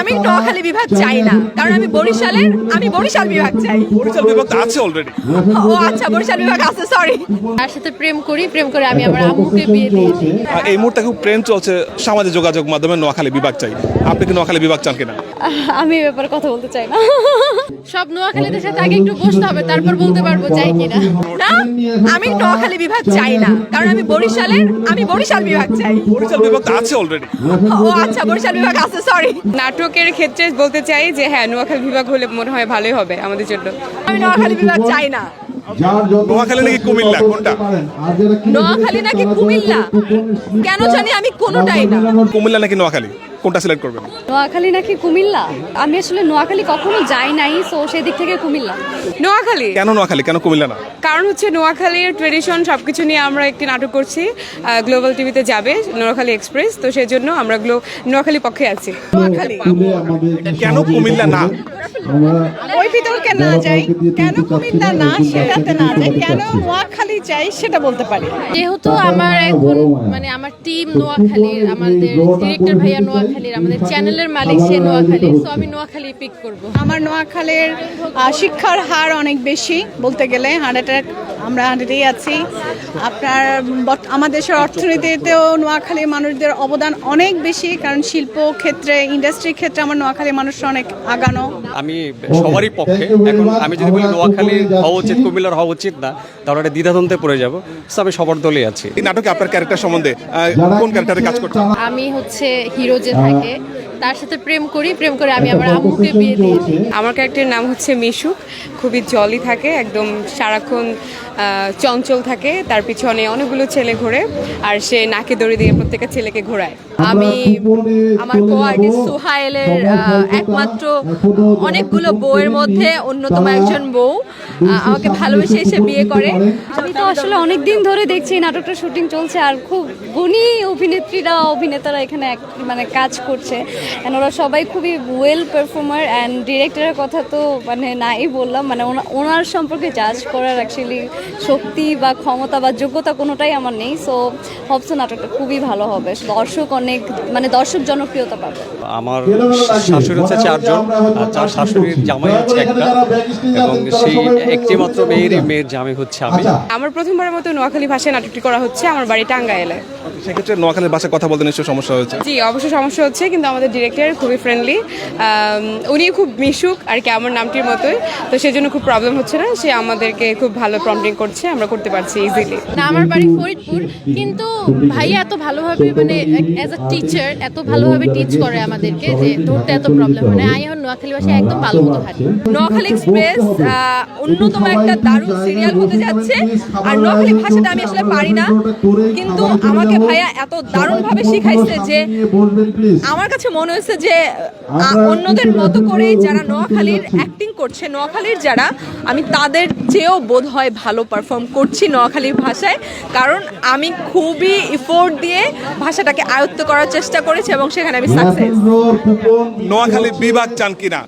আমি নোয়াখালী বিভাগ চাই না। কারণ আমি বরিশালের আমি বরিশাল বিভাগ চাই। বরিশাল বিভাগ তো আছে অলরেডি ও আচ্ছা বরিশাল বিভাগ আছে সরি তার সাথে প্রেম করি প্রেম করে আমি আমার আম্মুকে বিয়ে দিয়েছি। এই মুহূর্তে খুব প্রেম চলছে সামাজিক যোগাযোগ মাধ্যমে নোয়াখালী বিভাগ চাই। আপনি কি নোয়াখালী বিভাগ চান কিনা? আমি এই ব্যাপারে কথা বলতে চাই না। সব নোয়াখালীদের সাথে আগে একটু বসতে হবে তারপর বলতে পারব চাই কিনা। আমি নোয়াখালী বিভাগ চাই না। কারণ আমি বরিশালের আমি বরিশাল বিভাগ চাই। বরিশাল বিভাগ তো আছে অলরেডি ও আচ্ছা বরিশাল বিভাগ আছে সরি নাটকের ক্ষেত্রে বলতে চাই যে হ্যাঁ নোয়াখালী বিভাগ হলে মনে হয় ভালোই হবে আমাদের জন্য। আমি নোয়াখালী বিভাগ চাই না। নোয়াখালী নাকি কুমিল্লা? কোনটা? নোয়াখালী নাকি কুমিল্লা? কেন জানি আমি কোনোটাই না। কুমিল্লা নাকি নোয়াখালী? কোনটা সিলেক্ট করবেন? নোয়াখালী নাকি কুমিল্লা? আমি আসলে নোয়াখালী কখনো যাই নাই সো সেদিক থেকে কুমিল্লা। নোয়াখালী? কেন নোয়াখালী? কেন কুমিল্লা না? কারণ হচ্ছে নোয়াখালীর ট্রেডিশন সবকিছু নিয়ে আমরা একটি নাটক করছি গ্লোবাল টিভিতে যাবে নোয়াখালী এক্সপ্রেস তো সেই জন্য আমরা গ্লো নোয়াখালী পক্ষে আছি। নোয়াখালী। কেন কুমিল্লা না? ওই বিতর্কে না যাই কেন কুমিল্লা না সেটাতে না যাই কেন নোয়াখালী চাই সেটা বলতে পারি। যেহেতু আমার এখন মানে আমার টিম নোয়াখালীর আমাদের ডিরেক্টর ভাইয়া নোয়াখালীর আমাদের চ্যানেলের মালিক সে নোয়াখালী তো আমি নোয়াখালী পিক করব। আমার নোয়াখালীর শিক্ষার হার অনেক বেশি বলতে গেলে হান্ড্রেড আমরা হান্ড্রেডেই আছি। আপনার আমার দেশের অর্থনীতিতেও নোয়াখালীর মানুষদের অবদান অনেক বেশি কারণ শিল্প ক্ষেত্রে ইন্ডাস্ট্রির ক্ষেত্রে আমার নোয়াখালীর মানুষ অনেক আগানো। আমি সবারই পক্ষে। এখন আমি যদি বলি নোয়াখালী হওয়া উচিত কুমিল্লার হওয়া উচিত না তাহলে একটা দ্বিধাদ্বন্দ্বে পড়ে যাব। আমি সবার দলে আছি। এই নাটকে আপনার ক্যারেক্টার সম্বন্ধে আহ, কোন ক্যারেক্টারে কাজ করছেন? আমি হচ্ছে হিরো যে থাকে তার সাথে প্রেম করি, প্রেম করে আমি আমার আম্মুকে বিয়ে দিই। আমার ক্যারেক্টারের নাম হচ্ছে মিশুক খুবই জলি থাকে, একদম সারাক্ষণ চঞ্চল থাকে। তার পিছনে অনেকগুলো ছেলে ঘোরে, আর সে নাকে দড়ি দিয়ে প্রত্যেকটা ছেলেকে ঘোরায়। আমি আমার কো আর্টিস্ট সুহাইলের একমাত্র অনেকগুলো বউয়ের মধ্যে অন্যতম একজন বউ আমাকে ভালোবেসে এসে বিয়ে করে। আমি তো আসলে অনেক দিন ধরে দেখছি নাটকটা শুটিং চলছে আর খুব গুণী অভিনেত্রীরা অভিনেতারা এখানে এক- মানে কাজ করছে। ওরা সবাই খুবই ওয়েল পারফর্মার অ্যান্ড ডিরেক্টরের কথা তো মানে নাই বললাম। মানে ওনার সম্পর্কে জাজ করার অ্যাকচুয়ালি শক্তি বা ক্ষমতা বা যোগ্যতা কোনোটাই আমার নেই। সো হবসো নাটকটা খুবই ভালো হবে। দর্শক অনেক মানে দর্শক জনপ্রিয়তা পাবে। আমার শাশুড়ি হচ্ছে চারজন আর চার শাশুড়ির জামাই হচ্ছে একটা এবং সেই একটি মাত্র মেয়ের মেয়ের জামাই হচ্ছে আমি। আমার প্রথমবারের মতো নোয়াখালী ভাষায় নাটকটি করা হচ্ছে আমার বাড়ি টাঙ্গাইলে। সেক্ষেত্রে নোয়াখালীর ভাষায় কথা বলতে নিশ্চয়ই সমস্যা হয়েছে। জি অবশ্য সমস্যা হচ্ছে কিন্তু আমাদের ডিরেক্টর খুবই ফ্রেন্ডলি উনি খুব মিশুক আর কি আমার নামটির মতোই তো সেই জন্য খুব প্রবলেম হচ্ছে না সে আমাদেরকে খুব ভালো প্রম্পটিং করছে আমরা করতে পারছি ইজিলি না আমার বাড়ি ফরিদপুর কিন্তু ভাইয়া এত ভালোভাবে মানে অ্যাজ আ টিচার এত ভালোভাবে টিচ করে আমাদেরকে যে ধরতে এত প্রবলেম আই নোয়াখালী একদম ভালো মতো নোয়াখালী এক্সপ্রেস অন্যতম একটা দারুণ সিরিয়াল হতে যাচ্ছে। আর নোয়াখালী ভাষাটা আমি আসলে পারি না। কিন্তু আমাকে ভাইয়া এত দারুণ ভাবে শিখাইছে যে আমার কাছে মনে হয়েছে যে অন্যদের মতো করে যারা নোয়াখালীর করছে নোয়াখালীর যারা আমি তাদের চেয়েও বোধ হয় ভালো পারফর্ম করছি নোয়াখালীর ভাষায়। কারণ আমি খুবই ইফোর্ট দিয়ে ভাষাটাকে আয়ত্ত করার চেষ্টা করেছি এবং সেখানে আমি সাকসেস নোয়াখালী বিভাগ চান কিনা?